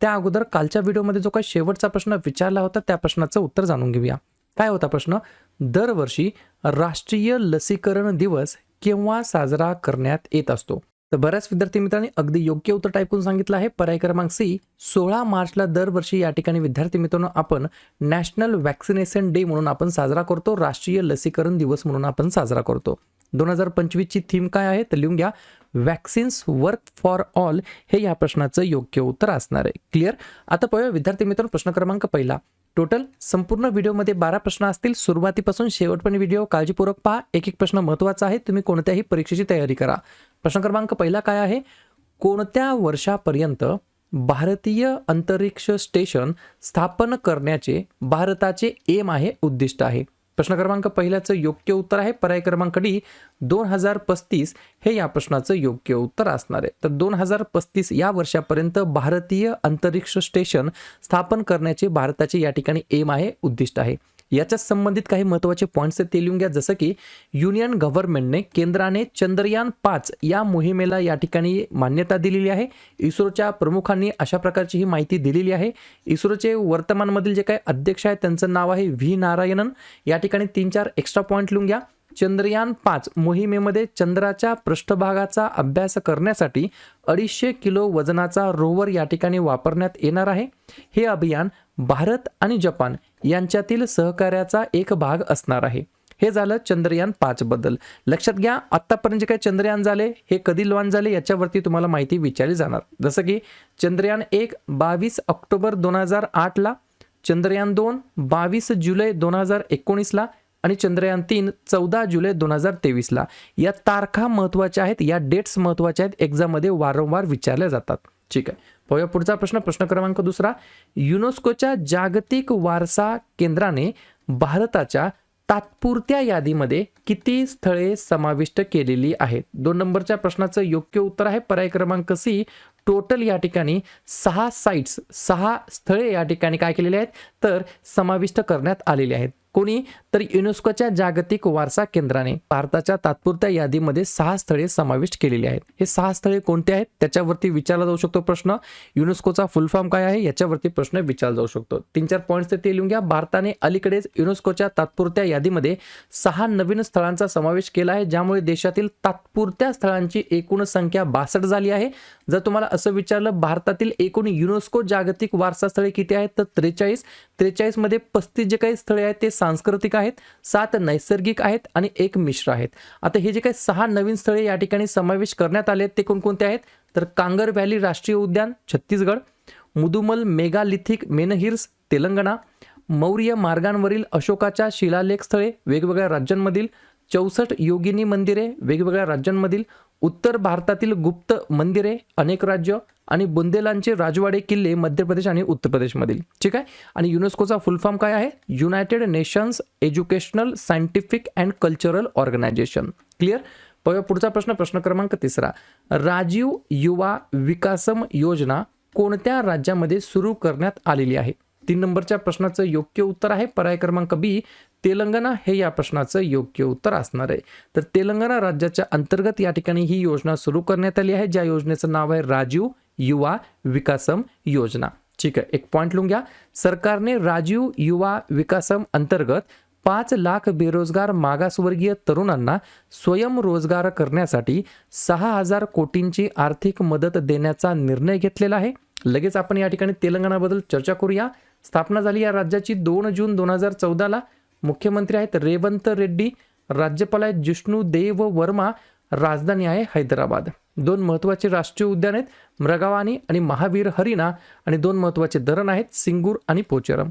त्या अगोदर कालच्या व्हिडिओमध्ये जो काही शेवटचा प्रश्न विचारला होता त्या प्रश्नाचं उत्तर जाणून घेऊया. काय होता प्रश्न? दरवर्षी राष्ट्रीय लसीकरण दिवस केव्हा साजरा करण्यात येत असतो? तर बऱ्याच विद्यार्थी मित्रांनी अगदी योग्य उत्तर टाईप करून सांगितलं आहे. पर्याय क्रमांक सी सोळा मार्चला दरवर्षी या ठिकाणी विद्यार्थी मित्रांनो आपण नॅशनल व्हॅक्सिनेशन डे म्हणून आपण साजरा करतो. राष्ट्रीय लसीकरण दिवस म्हणून आपण साजरा करतो. दोन हजार पंचवीसची थीम काय आहे? तर लिहून घ्या वॅक्सिन्स वर्क फॉर ऑल हे या प्रश्नाचं योग्य उत्तर असणार आहे. क्लिअर आता पाहूया विद्यार्थी मित्रांनो प्रश्न क्रमांक पहिला. टोटल संपूर्ण व्हिडिओमध्ये बारा प्रश्न असतील. सुरुवातीपासून शेवटपर्यंत व्हिडिओ काळजीपूर्वक पहा. एक एक प्रश्न महत्त्वाचा आहे. तुम्ही कोणत्याही परीक्षेची तयारी करा. प्रश्न क्रमांक पहिला काय आहे? कोणत्या वर्षापर्यंत भारतीय अंतरिक्ष स्टेशन स्थापन करण्याचे भारताचे एम आहे उद्दिष्ट आहे? प्रश्न क्रमांक पहिल्याचं योग्य उत्तर आहे. पर्याय क्रमांक डी दोन हजार पस्तीस हे या प्रश्नाचं योग्य उत्तर असणार आहे. तर दोन हजार पस्तीस या वर्षापर्यंत भारतीय अंतरिक्ष स्टेशन स्थापन करण्याचे भारताचे या ठिकाणी एम आहे उद्दिष्ट आहे. याच्या संबंधित काही महत्त्वाचे पॉईंट्स ते लिहून घ्या. जसं की युनियन गव्हर्नमेंटने केंद्राने चंद्रयान पाच या मोहिमेला या ठिकाणी मान्यता दिलेली आहे. इस्रोच्या प्रमुखांनी अशा प्रकारची ही माहिती दिलेली आहे. इस्रोचे वर्तमानमधील जे काही अध्यक्ष आहेत त्यांचं नाव आहे व्ही नारायणन. या ठिकाणी तीन चार एक्स्ट्रा पॉईंट लिहून घ्या. चंद्रयान पाच मोहिमेमध्ये चंद्राच्या पृष्ठभागाचा अभ्यास करण्यासाठी अडीचशे किलो वजनाचा रोवर या ठिकाणी वापरण्यात येणार आहे. हे अभियान भारत आणि जपान यांच्यातील सहकार्याचा एक भाग असणार आहे. हे झालं चंद्रयान पाच बद्दल लक्षात घ्या आत्तापर्यंत जे काही चंद्रयान झाले हे कधी लॉन्च झाले याच्यावरती तुम्हाला माहिती विचारली जाणार. जसं की चंद्रयान एक बावीस ऑक्टोबर दोन हजार आठला चंद्रयान दोन बावीस जुलै दोन हजार एकोणीसला आणि चंद्रयान तीन चौदा जुलै दोन हजार तेवीसला या तारखा महत्त्वाच्या आहेत या डेट्स महत्त्वाच्या आहेत एक्झाममध्ये वारंवार विचारल्या जातात. ठीक आहे. पाहूया पुढचा प्रश्न. प्रश्न क्रमांक दुसरा. युनेस्कोच्या जागतिक वारसा केंद्राने भारताच्या तात्पुरत्या यादीमध्ये किती स्थळे समाविष्ट केलेली आहेत? दोन नंबरच्या प्रश्नाचं योग्य उत्तर आहे. पर्याय क्रमांक सी टोटल या ठिकाणी सहा साईट्स सहा स्थळे या ठिकाणी काय केलेले आहेत? तर समाविष्ट करण्यात आलेले आहेत. कोणी? तर युनेस्कोच्या जागतिक वारसा केंद्राने भारताच्या तात्पुरत्या यादीमध्ये सहा स्थळे समाविष्ट केलेली आहेत. हे सहा स्थळे कोणते आहेत? त्याच्यावरती विचारला जाऊ शकतो प्रश्न. युनेस्कोचा फुल फॉर्म काय आहे? याच्यावरती प्रश्न विचारला जाऊ शकतो. तीन चार पॉईंट्स ते लिहून घ्या. भारताने अलीकडेच युनेस्कोच्या तात्पुरत्या यादीमध्ये सहा नवीन स्थळांचा समावेश केला आहे ज्यामुळे देशातील तात्पुरत्या स्थळांची एकूण संख्या बासष्ट झाली आहे. जर तुम्हाला असं विचारलं भारतातील एकूण युनेस्को जागतिक वारसा स्थळे किती आहेत तर त्रेचाळीस त्रेचाळीसमध्ये पस्तीस जे काही स्थळे आहेत ते सांस्कृतिक आहेत सात नैसर्गिक आहेत आणि एक मिश्र आहेत. आता हे जे काही सहा नवीन स्थळे या ठिकाणी समावेश करण्यात आले ते कोणकोणते आहेत? तर कांगर व्हॅली राष्ट्रीय उद्यान छत्तीसगड मुदुमल मेगालिथिक मेनहिर्स तेलंगणा मौर्य मार्गांवरील अशोकाच्या शिलालेख स्थळे वेगवेगळ्या राज्यांमधील चौसष्ट योगिनी मंदिरे वेगवेगळ्या राज्यांमधील उत्तर भारतातील गुप्त मंदिरे अनेक राज्य आणि बुंदेलांचे राजवाडे किल्ले मध्य प्रदेश आणि उत्तर प्रदेशमधील. ठीक आहे? आणि युनेस्कोचा फुल फॉर्म काय आहे? United nations educational scientific and cultural organisation clear पुढचा प्रश्न प्रश्न क्रमांक तिसरा. राजीव युवा विकासम योजना कोणत्या राज्यामध्ये सुरू करण्यात आलेली आहे? तीन नंबरच्या प्रश्नाचं योग्य उत्तर आहे. पर्याय क्रमांक बी तेलंगणा हे या प्रश्नाचं योग्य उत्तर असणार आहे. तर तेलंगणा राज्याच्या अंतर्गत या ठिकाणी ही योजना सुरू करण्यात आली आहे. ज्या योजनेचं नाव आहे राजीव युवा विकासम योजना. ठीक आहे एक पॉईंट लिहून घ्या. सरकारने राजीव युवा विकासम अंतर्गत पाच लाख बेरोजगार मागासवर्गीय तरुणांना स्वयंरोजगार करण्यासाठी सहा हजार कोटींची आर्थिक मदत देण्याचा निर्णय घेतलेला आहे. लगेच आपण या ठिकाणी तेलंगणाबद्दल चर्चा करूया. स्थापना झाली या राज्याची दोन जून दोन हजार चौदाला. मुख्यमंत्री आहेत रेवंत रेड्डी राज्यपाल आहेत जिष्णू देव वर्मा राजधानी आहे हैदराबाद. दोन महत्त्वाचे राष्ट्रीय उद्यान आहेत मृगावानी आणि महावीर हरिणा आणि दोन महत्त्वाचे धरण आहेत सिंगूर आणि पोचरम.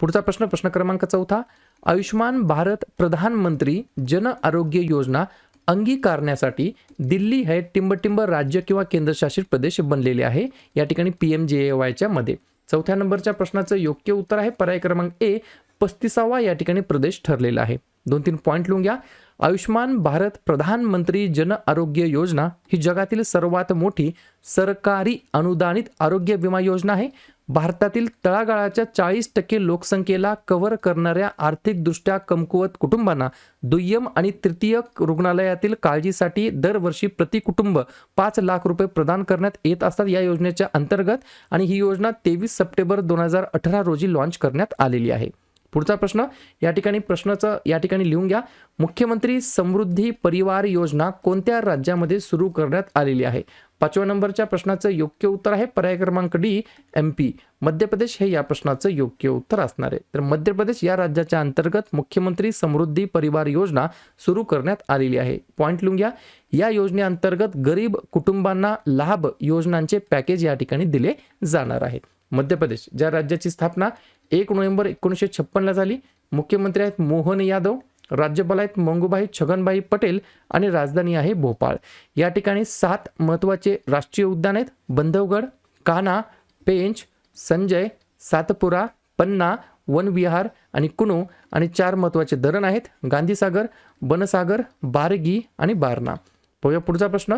पुढचा प्रश्न प्रश्न क्रमांक चौथा. आयुष्मान भारत प्रधानमंत्री जन आरोग्य योजना अंगीकारण्यासाठी दिल्ली हे टिंबटिंब राज्य किंवा केंद्रशासित प्रदेश बनलेले आहे. या ठिकाणी पी एम जे ए वायच्या मध्ये. चौथ्या नंबरच्या प्रश्नाचं योग्य उत्तर आहे. पर्याय क्रमांक ए पस्तीसावा या ठिकाणी प्रदेश ठरलेला आहे. दोन तीन पॉईंट लिहून घ्या. आयुष्मान भारत प्रधानमंत्री जन आरोग्य योजना ही जगातील सर्वात मोठी सरकारी अनुदानित आरोग्य विमा योजना आहे. भारतातील तळागाळाच्या चाळीस टक्के लोकसंख्येला कव्हर करणाऱ्या आर्थिकदृष्ट्या कमकुवत कुटुंबांना दुय्यम आणि तृतीय रुग्णालयातील काळजीसाठी दरवर्षी प्रति कुटुंब पाच लाख रुपये प्रदान करण्यात येत असतात या योजनेच्या अंतर्गत आणि ही योजना तेवीस सप्टेंबर दोन हजार अठरा रोजी लॉन्च करण्यात आलेली आहे. पुढचा प्रश्न या ठिकाणी प्रश्नाचं या ठिकाणी लिहून घ्या. मुख्यमंत्री समृद्धी परिवार योजना कोणत्या राज्यामध्ये सुरू करण्यात आलेली आहे? पाचव्या नंबरच्या प्रश्नाचं योग्य उत्तर आहे पर्याय क्रमांक D M P Madhya Pradesh हे या प्रश्नाचं योग्य उत्तर असणार आहे. तर मध्य प्रदेश या राज्याच्या अंतर्गत मुख्यमंत्री समृद्धी परिवार योजना सुरू करण्यात आलेली आहे. पॉईंट लिहून घ्या. या योजनेअंतर्गत गरीब कुटुंबांना लाभ योजनांचे पॅकेज या ठिकाणी दिले जाणार आहे. मध्य प्रदेश ज्या राज्याची स्थापना एक नोव्हेंबर एकोणीसशे छप्पनला झाली. मुख्यमंत्री आहेत मोहन यादव राज्यपाल आहेत मंगूबाई छगनबाई पटेल आणि राजधानी आहे भोपाळ. या ठिकाणी सात महत्त्वाचे राष्ट्रीय उद्यान आहेत. बंधवगड कान्हा पेंच संजय सातपुरा पन्ना वनविहार आणि कुणू आणि चार महत्त्वाचे धरण आहेत. गांधीसागर बनसागर बारगी आणि बारणा. पाहूया पुढचा प्रश्न.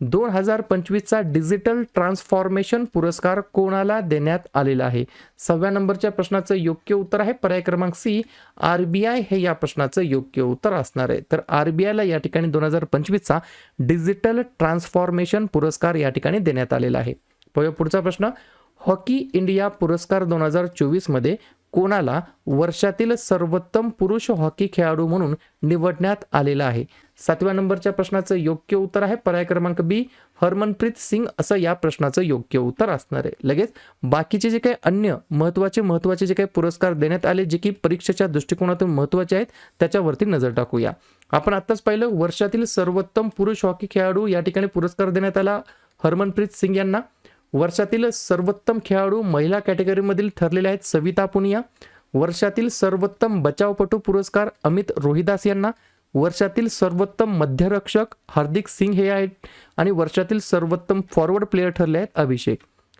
दोन हजार पंचवीसचा डिजिटल ट्रान्सफॉर्मेशन पुरस्कार कोणाला देण्यात आलेला आहे? सहाव्या नंबरच्या प्रश्नाचं योग्य उत्तर आहे. पर्याय क्रमांक सी आर बी आय हे या प्रश्नाचं योग्य उत्तर असणार आहे. तर आर बी आयला या ठिकाणी दोन हजार पंचवीसचा डिजिटल ट्रान्सफॉर्मेशन पुरस्कार या ठिकाणी देण्यात आलेला आहे. पुढचा प्रश्न हॉकी इंडिया पुरस्कार दोन हजार चोवीसमध्ये कोणाला वर्षातील सर्वोत्तम पुरुष हॉकी खेळाडू म्हणून निवडण्यात आलेला आहे. सातव्या नंबरच्या प्रश्नाचं योग्य उत्तर आहे पर्याय क्रमांक बी. हरमनप्रीत सिंग असं या प्रश्नाचं योग्य उत्तर असणार आहे. लगेच बाकीचे जे काही अन्य महत्त्वाचे महत्त्वाचे जे काही पुरस्कार देण्यात आले जे की परीक्षेच्या दृष्टिकोनातून महत्त्वाचे आहेत त्याच्यावरती नजर टाकूया. आपण आत्ताच पाहिलं वर्षातील सर्वोत्तम पुरुष हॉकी खेळाडू या ठिकाणी पुरस्कार देण्यात आला हरमनप्रीत सिंग यांना. वर्षातील सर्वोत्तम खेळाडू महिला कॅटेगरीमधील ठरलेले आहेत सविता पुनिया. वर्षातील सर्वोत्तम बचावपटू पुरस्कार अमित रोहिदास यांना. वर्षातील सर्वोत्तम मध्यरक्षक हार्दिक सिंग हे आहेत. आणि वर्षातील सर्वोत्तम फॉरवर्ड प्लेयर ठरले आहेत अभिषेक.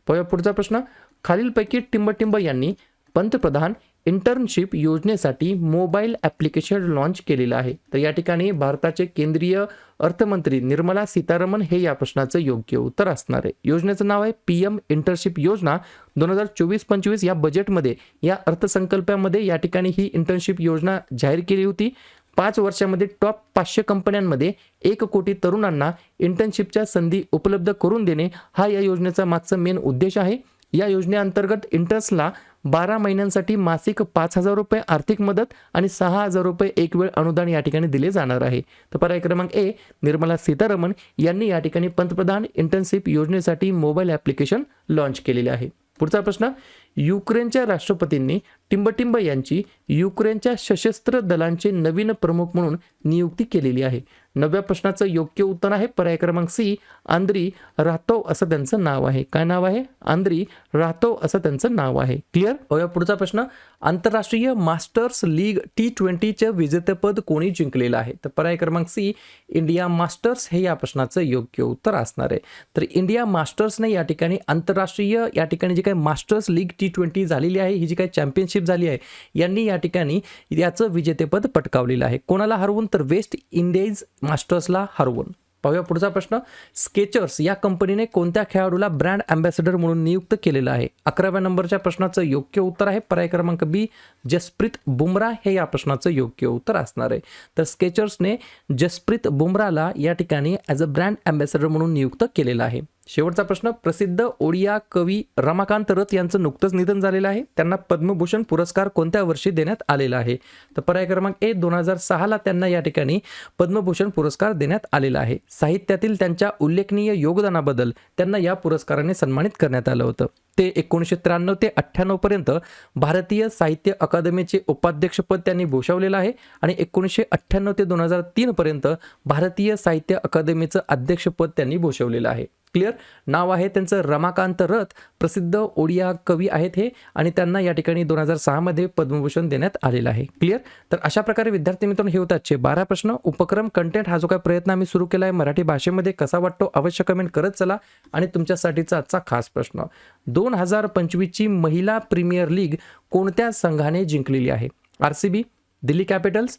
पुढचा प्रश्न. खालीलपैकी टिंबटिंब यांनी पंतप्रधान इंटर्नशिप योजनेसाठी मोबाईल ॲप्लिकेशन लॉन्च केलेलं आहे. तर या ठिकाणी भारताचे केंद्रीय अर्थमंत्री निर्मला सीतारामन हे या प्रश्नाचं योग्य उत्तर असणार आहे. योजनेचं नाव आहे पी एम इंटर्नशिप योजना. दोन हजार चोवीस पंचवीस या बजेटमध्ये या अर्थसंकल्पामध्ये या ठिकाणी ही इंटर्नशिप योजना जाहीर केली होती. पाच वर्षामध्ये टॉप पाचशे कंपन्यांमध्ये एक कोटी तरुणांना इंटर्नशिपच्या संधी उपलब्ध करून देणे हा या योजनेचा मागचा मेन उद्देश आहे. या योजनेअंतर्गत इंटर्न्सला बारा महिन्यांसाठी मासिक पाच हजार रुपये आर्थिक मदत आणि सहा हजार रुपये एक वेळ अनुदान या ठिकाणी दिले जाणार आहे. तर पर्याय क्रमांक ए निर्मला सीतारामन यांनी या ठिकाणी पंतप्रधान इंटर्नशिप योजनेसाठी मोबाईल ॲप्लिकेशन लॉन्च केलेले आहे. पुढचा प्रश्न युक्रेनच्या राष्ट्रपतींनी टिंबटिंब यांची युक्रेनच्या सशस्त्र दलांचे नवीन प्रमुख म्हणून नियुक्ती केलेली आहे. नवव्या प्रश्नाचं योग्य उत्तर आहे. पर्याय क्रमांक सी आंद्री राहतो असं त्यांचं नाव आहे. काय नाव आहे? आंद्री राहतो असं त्यांचं नाव आहे. क्लिअर पाहूया पुढचा प्रश्न. आंतरराष्ट्रीय मास्टर्स लीग टी ट्वेंटीचं विजेतेपद कोणी जिंकलेलं आहे? तर पर्याय क्रमांक सी इंडिया मास्टर्स हे या प्रश्नाचं योग्य उत्तर असणार आहे. तर इंडिया मास्टर्सने या ठिकाणी आंतरराष्ट्रीय या ठिकाणी जी काही मास्टर्स लीग टी ट्वेंटी झालेली आहे ही जी काही चॅम्पियनशिप झाली आहे यांनी या ठिकाणी याचं विजेतेपद पटकावलेलं आहे. कोणाला हरवून? तर वेस्ट इंडिज मास्टर्सला हरवून. पाहूया पुढचा प्रश्न. स्केचर्स या कंपनीने कोणत्या खेळाडूला ब्रँड अँबॅसेडर म्हणून नियुक्त केलेलं आहे? अकराव्या नंबरच्या प्रश्नाचं योग्य उत्तर आहे. पर्याय क्रमांक बी जसप्रीत बुमरा हे या प्रश्नाचं योग्य उत्तर असणार आहे. तर स्केचर्सने जसप्रीत बुमराला या ठिकाणी ॲज अ ब्रँड अँबॅसेडर म्हणून नियुक्त केलेलं आहे. शेवटचा प्रश्न प्रसिद्ध ओडिया कवी रमाकांत रथ यांचं नुकतंच निधन झालेलं आहे. त्यांना पद्मभूषण पुरस्कार कोणत्या वर्षी देण्यात आलेला आहे? तर पर्याय क्रमांक ए दोन हजार सहाला त्यांना या ठिकाणी पद्मभूषण पुरस्कार देण्यात आलेला आहे. साहित्यातील त्यांच्या उल्लेखनीय योगदानाबद्दल त्यांना या पुरस्काराने सन्मानित करण्यात आलं होतं. ते एकोणीसशे त्र्याण्णव ते अठ्ठ्याण्णव पर्यंत भारतीय साहित्य अकादमीचे उपाध्यक्षपद त्यांनी भूषवलेलं आहे आणि एकोणीसशे अठ्ठ्याण्णव ते दोन हजार तीन पर्यंत भारतीय साहित्य अकादमीचं अध्यक्षपद त्यांनी भूषवलेलं आहे. क्लिअर. नाव आहे त्यांचं रमाकांत रथ प्रसिद्ध ओडिया कवी आहेत हे आणि त्यांना या ठिकाणी दोन हजार सहामध्ये पद्मभूषण देण्यात आलेलं आहे. क्लिअर? तर अशा प्रकारे विद्यार्थी मित्रांनो हे होतात बारा प्रश्न. उपक्रम कंटेंट हा जो काय प्रयत्न आम्ही सुरू केला आहे मराठी भाषेमध्ये कसा वाटतो अवश्य कमेंट करत चला आणि तुमच्यासाठीचा आजचा खास प्रश्न. दोन हजार पंचवीसची महिला प्रीमियर लीग कोणत्या संघाने जिंकलेली आहे? R C B Delhi Capitals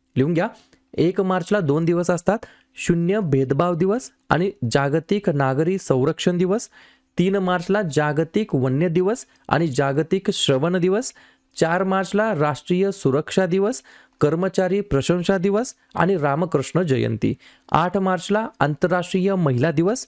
लिहून घ्या. एक मार्चला दोन दिवस असतात. शून्य भेदभाव दिवस आणि जागतिक नागरी संरक्षण दिवस. तीन मार्चला जागतिक वन्य दिवस आणि जागतिक श्रवण दिवस. चार मार्चला राष्ट्रीय सुरक्षा दिवस कर्मचारी प्रशंसा दिवस आणि रामकृष्ण जयंती. आठ मार्चला आंतरराष्ट्रीय महिला दिवस.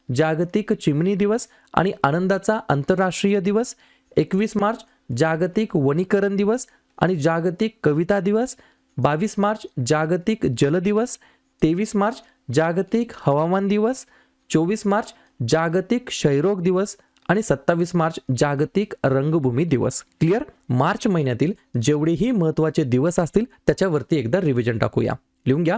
जागतिक चिमणी दिवस आणि आनंदाचा आंतरराष्ट्रीय दिवस एकवीस मार्च जागतिक वनीकरण दिवस आणि जागतिक कविता दिवस बावीस मार्च जागतिक जल दिवस तेवीस मार्च जागतिक हवामान दिवस चोवीस मार्च जागतिक क्षयरोग दिवस आणि सत्तावीस मार्च जागतिक रंगभूमी दिवस. क्लिअर? मार्च महिन्यातील जेवढेही महत्त्वाचे दिवस असतील त्याच्यावरती एकदा रिव्हिजन टाकूया. लिहून घ्या.